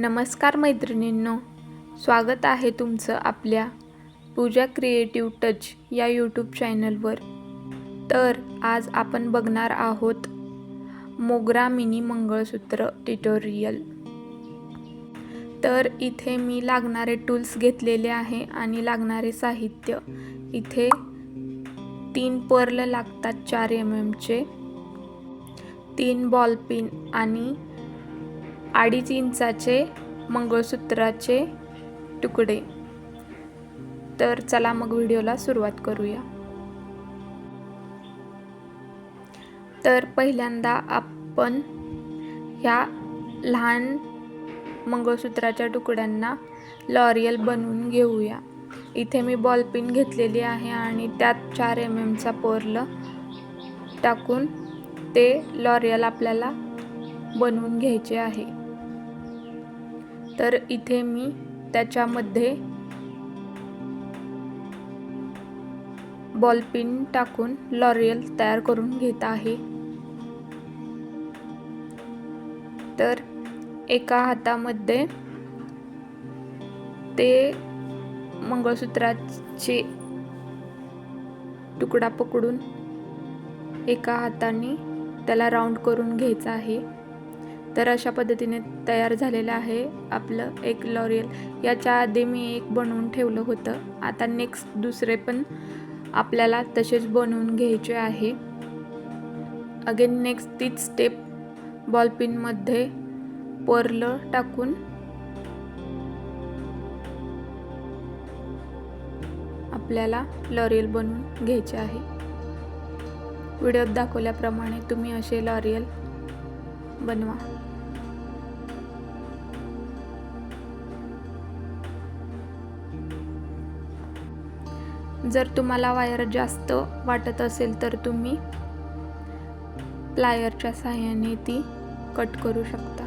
नमस्कार मैत्रिणींनो स्वागत आहे तुमचं आपल्या पूजा क्रिएटिव्ह टच या यूट्यूब चॅनलवर. तर आज आपण बघणार आहोत मोगरा मिनी मंगळसूत्र ट्युटोरियल तर इथे मी लागणारे टूल्स घेतलेले आहे आणि लागणारे साहित्य. इथे तीन पर्ल लागतात चार एम एमचे तीन बॉल पिन आणि अडीच इंचाचे मंगळसूत्राचे तुकडे. तर चला मग व्हिडिओला सुरुवात करूया. तर पहिल्यांदा आपण ह्या लहान मंगळसूत्राच्या तुकड्यांना लॉरियल बनवून घेऊया. इथे मी बॉलपिन घेतलेली आहे आणि त्यात चार एम एमचा पर्ल टाकून ते लॉरियल आपल्याला बनवून घ्यायचे आहे. तर इथे मी त्याच्यामध्ये बॉलपिन टाकून लॉरियल तयार करून घेत आहे. तर एका हातामध्ये ते मंगळसूत्राचे तुकडा पकडून एका हाताने त्याला राऊंड करून घ्यायचा आहे. तर अशा पद्धतीने तयार झालेलं आहे आपलं एक लॉरियल. याच्या आधी मी एक बनवून ठेवलं होतं. आता नेक्स्ट दुसरे पण आपल्याला तसेच बनवून घ्यायचे आहे. अगेन नेक्स्ट तीच स्टेप बॉलपिनमध्ये पर्ल टाकून. आपल्याला लॉरियल बनवून घ्यायचे आहे. व्हिडिओत दाखवल्याप्रमाणे तुम्ही असे लॉरियल बनवा. जर तुम्हाला वायर जास्त वाटत असेल तर तुम्ही प्लायरच्या साह्याने ती कट करू शकता.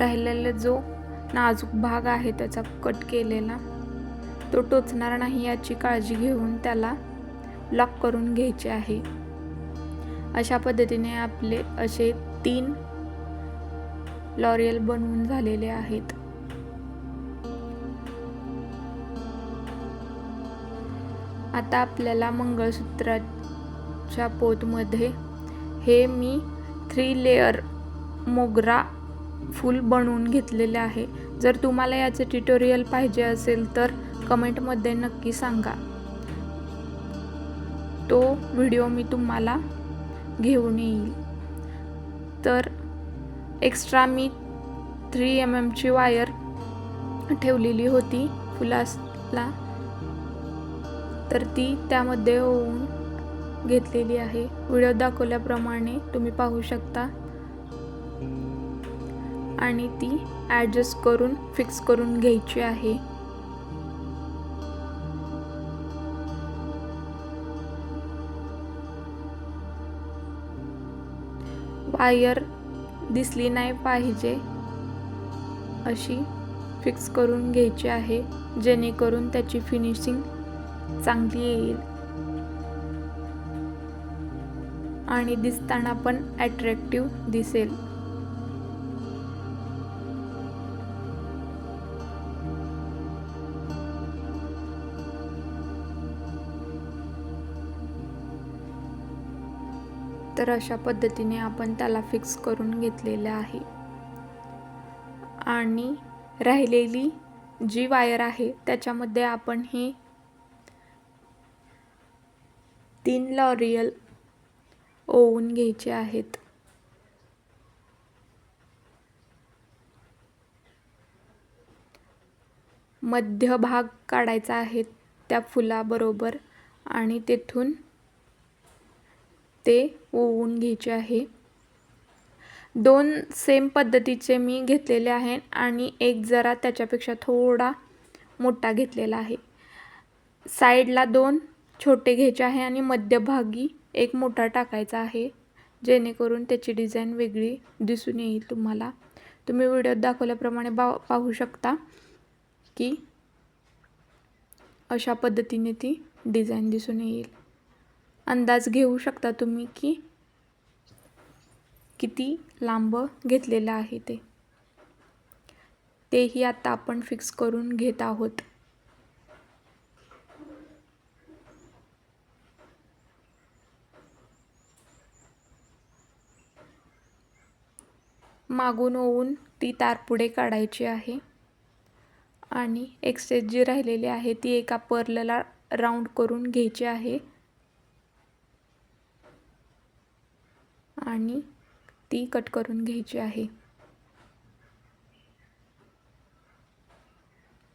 राहिलेला जो नाजूक भाग आहे त्याचा कट केलेला तो टोचणार नाही याची काळजी घेऊन त्याला लॉक करून घ्यायचे आहे. अशा पद्धतीने आपले असे तीन लॉरियल बनवून झालेले आहेत. आता आपल्याला मंगळसूत्राच्या पोतमध्ये हे मी थ्री लेअर मोगरा फूल बनवून घेतलेले आहे. जर तुम्हाला याचे ट्युटोरियल पाहिजे असेल तर कमेंटमध्ये नक्की सांगा. तो व्हिडिओ मी तुम्हाला घेऊन येईल. तर एक्स्ट्रा मी थ्री एम एमची वायर ठेवलेली होती फुलासला. तर ती त्यामध्ये होऊन घेतलेली आहे. व्हिडिओ दाखवल्याप्रमाणे तुम्ही पाहू शकता. आणि ती ॲडजस्ट करून फिक्स करून घ्यायची आहे. वायर दिसली नाही पाहिजे अशी फिक्स करून घ्यायची आहे जेणेकरून त्याची फिनिशिंग चांगली येईल. आणि दिसताना पण ॲट्रॅक्टिव्ह दिसेल. तर अशा पद्धतीने आपण त्याला फिक्स करून घेतलेलं आहे. आणि राहिलेली जी वायर आहे त्याच्यामध्ये आपण हे तीन लॉरियल ओवून घ्यायचे आहेत. मध्य भाग काढायचा आहे त्या फुलाबरोबर आणि तेथून ते ओवून घ्यायचे आहे. दोन सेम पद्धतीचे मी घेतलेले आहे आणि एक जरा त्याच्यापेक्षा थोडा मोठा घेतलेला आहे. साईडला दोन छोटे घ्यायचे आहे आणि मध्यभागी एक मोठा टाकायचा आहे. जेणेकरून त्याची डिझाईन वेगळी दिसून येईल तुम्हाला. तुम्ही व्हिडिओत दाखवल्याप्रमाणे बा पाहू शकता की अशा पद्धतीने ती डिझाईन दिसून येईल. अंदाज घेऊ शकता तुम्ही की किती लांब घेतलेलं आहे ते? तेही आता आपण फिक्स करून घेत आहोत. मागून ओवून ती तार पुढे काढायची आहे. आणि एक्सेस जी राहिलेली आहे ती एका पर्लला राऊंड करून घ्यायची आहे. आणि ती कट करून घ्यायची आहे.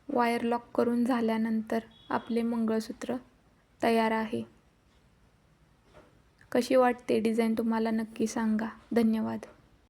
वायर लॉक करून झाल्यानंतर आपले मंगळसूत्र तयार आहे. कशी वाटते डिझाईन तुम्हाला नक्की सांगा. धन्यवाद.